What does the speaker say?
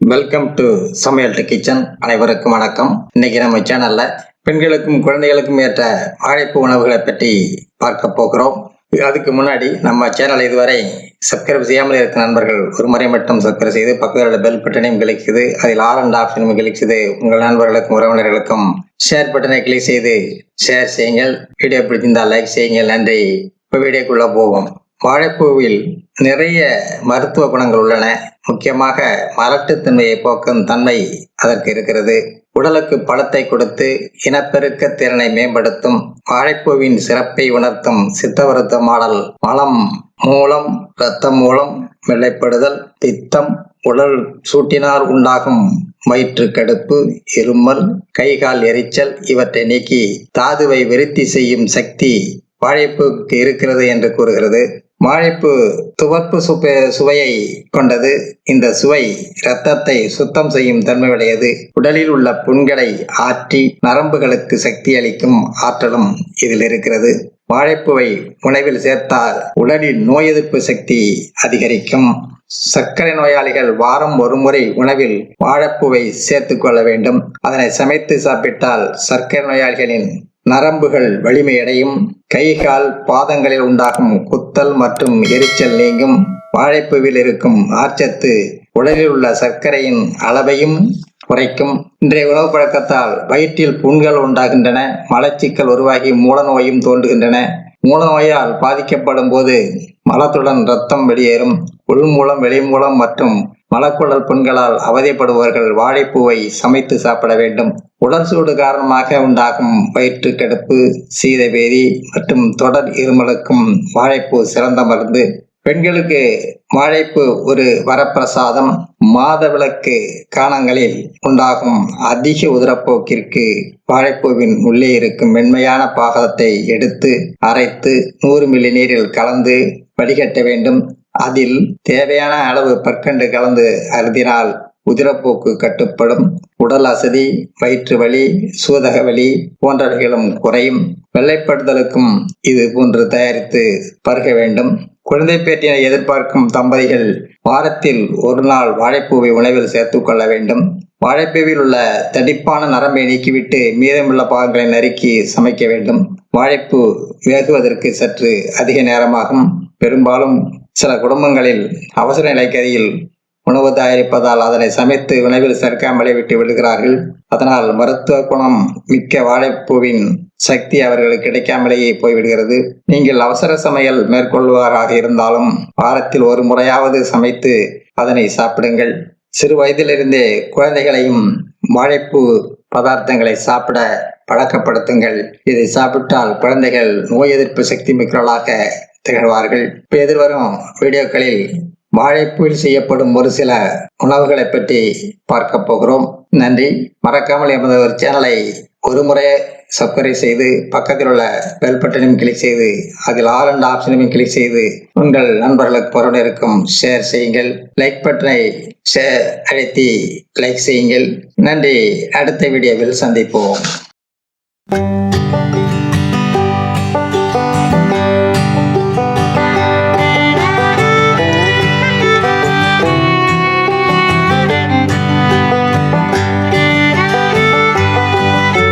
Welcome to சமையல் to kitchen அனைவருக்கும் வணக்கம். இன்னைக்கு நம்ம சேனல்ல பெண்களுக்கும் குழந்தைகளுக்கும் ஏற்ற வாழைப்பு உணவுகளை பற்றி பார்க்க போகிறோம். அதுக்கு முன்னாடி நம்ம சேனலை இதுவரை சப்ஸ்கிரைப் செய்யாமல் இருக்க நண்பர்கள் ஒரு முறை மட்டும் சப்ஸ்கிரைப் செய்து பக்கத்தில் பெல் பட்டனையும் கிளிக் செய்து அதில் ஆர் அண்ட் ஆப்ஷனும் கிளிக் செய்து உங்கள் நண்பர்களுக்கும் உறவினர்களுக்கும் ஷேர் பட்டனை கிளிக் செய்து ஷேர் செய்யுங்கள். வீடியோ பிடிச்சிருந்தால் லைக் செய்யுங்கள். நன்றி. இப்போ வீடியோக்குள்ளே போவோம். வாழைப்பூவில் நிறைய மருத்துவ குணங்கள் உள்ளன. முக்கியமாக மலட்டுத்தன்மையை போக்கும் தன்மை அதற்கு இருக்கிறது. உடலுக்கு பழத்தை கொடுத்து இனப்பெருக்க திறனை மேம்படுத்தும் வாழைப்பூவின் சிறப்பை உணர்த்தும் சித்தவருத்த மாடல் மலம் மூலம் இரத்தம் மூலம் வெள்ளைப்படுதல் பித்தம் உடல் சூட்டினால் உண்டாகும் வயிற்று கடுப்பு இருமல் கைகால் எரிச்சல் இவற்றை நீக்கி தாதுவை விருத்தி செய்யும் சக்தி வாழைப்பூக்கு இருக்கிறது என்று கூறுகிறது. வாழைப்பு துவர்ப்பு சுப்ப சுவையை கொண்டது. இந்த சுவை இரத்தத்தை சுத்தம் செய்யும் தன்மையுடையது உடலில் உள்ள புண்களை ஆற்றி நரம்புகளுக்கு சக்தி அளிக்கும் ஆற்றலும் இதில் இருக்கிறது. வாழைப்பூவை உணவில் சேர்த்தால் உடலில் நோய் எதிர்ப்பு சக்தி அதிகரிக்கும். சர்க்கரை நோயாளிகள் வாரம் ஒரு முறை உணவில் வாழைப்பூவை சேர்த்து கொள்ள வேண்டும். அதனை சமைத்து சாப்பிட்டால் சர்க்கரை நோயாளிகளின் நரம்புகள் வலிமையடையும் கை கால் பாதங்களில் உண்டாகும் குத்தல் மற்றும் எரிச்சல் நீங்கும் வாழைப்பூவில் இருக்கும் ஆர்ச்சத்து உடலில் உள்ள சர்க்கரையின் அளவையும் குறைக்கும். இன்றைய உணவு பழக்கத்தால் வயிற்றில் புண்கள் உண்டாகின்றன மலச்சிக்கல் உருவாகி மூலநோயும் தோன்றுகின்றன. மூலநோயால் பாதிக்கப்படும் போது மலத்துடன் ரத்தம் வெளியேறும். உள் மூலம் வெளி மூலம் மற்றும் மலக்குழல் புண்களால் அவதிப்படுபவர்கள் வாழைப்பூவை சமைத்து சாப்பிட வேண்டும். உடல் சூடு காரணமாக உண்டாகும் வயிற்று கெடுப்பு சீதபேதி மற்றும் தொடர் இருமலுக்கும் வாழைப்பூ சிறந்த மருந்து. பெண்களுக்கு வாழைப்பு ஒரு வரப்பிரசாதம். மாதவிளக்கு காலங்களில் உண்டாகும் அதிக உதரப்போக்கிற்கு வாழைப்பூவின் உள்ளே இருக்கும் மென்மையான பாகத்தை எடுத்து அரைத்து நூறு மில்லி நீரில் கலந்து வடிகட்ட வேண்டும். அதில் தேவையான அளவு பற்கண்டு கலந்து அருந்தினால் உதிரப்போக்கு கட்டுப்படும். உடல் அசதி வயிற்று வலி சூதக வலி போன்றவைகளும் குறையும். வெள்ளைப்படுதலுக்கும் இது போன்று தயாரித்து பருக வேண்டும். குழந்தை பேட்டியை எதிர்பார்க்கும் தம்பதிகள் வாரத்தில் ஒரு நாள் வாழைப்பூவை உணவில் சேர்த்துக் கொள்ள வேண்டும். வாழைப்பூவில் உள்ள தடிப்பான நரம்பை நீக்கிவிட்டு மீதமுள்ள பாகங்களை நறுக்கி சமைக்க வேண்டும். வாழைப்பூ வேகுவதற்கு சற்று அதிக நேரமாகும். பெரும்பாலும் சில குடும்பங்களில் அவசர நிலைக்கதியில் உணவு தயாரிப்பதால் அதனை சமைத்து உணவில் சேர்க்காமலே விட்டு விடுகிறார்கள். அதனால் மருத்துவ குணம் மிக்க வாழைப்பூவின் சக்தி அவர்களுக்கு கிடைக்காமலேயே போய்விடுகிறது. நீங்கள் அவசர சமையல் மேற்கொள்வாராக இருந்தாலும் வாரத்தில் ஒரு முறையாவது சமைத்து அதனை சாப்பிடுங்கள். சிறு வயதிலிருந்தே குழந்தைகளையும் வாழைப்பூ பதார்த்தங்களை சாப்பிட பழக்கப்படுத்துங்கள். இதை சாப்பிட்டால் குழந்தைகள் நோய் எதிர்ப்பு சக்தி மிக்கவர்களாக திகழ்வார்கள். இப்போ எதிர்வரும் வீடியோக்களில் வாழைப்பூவில் செய்யப்படும் ஒரு சில உணவுகளை பற்றி பார்க்க போகிறோம். நன்றி. மறக்காமல் எமது ஒரு சேனலை ஒரு முறை சப்ஸ்கிரைப் செய்து பக்கத்தில் உள்ள பெல் பட்டனையும் கிளிக் செய்து அதில் ஆல் அண்ட் ஆப்ஷனையும் கிளிக் செய்து உங்கள் நண்பர்களுக்கு பொருளிருக்கும் ஷேர் செய்யுங்கள். லைக் பட்டனை ஷேர் அழுத்தி லைக் செய்யுங்கள். நன்றி. அடுத்த வீடியோவில் சந்திப்போம்.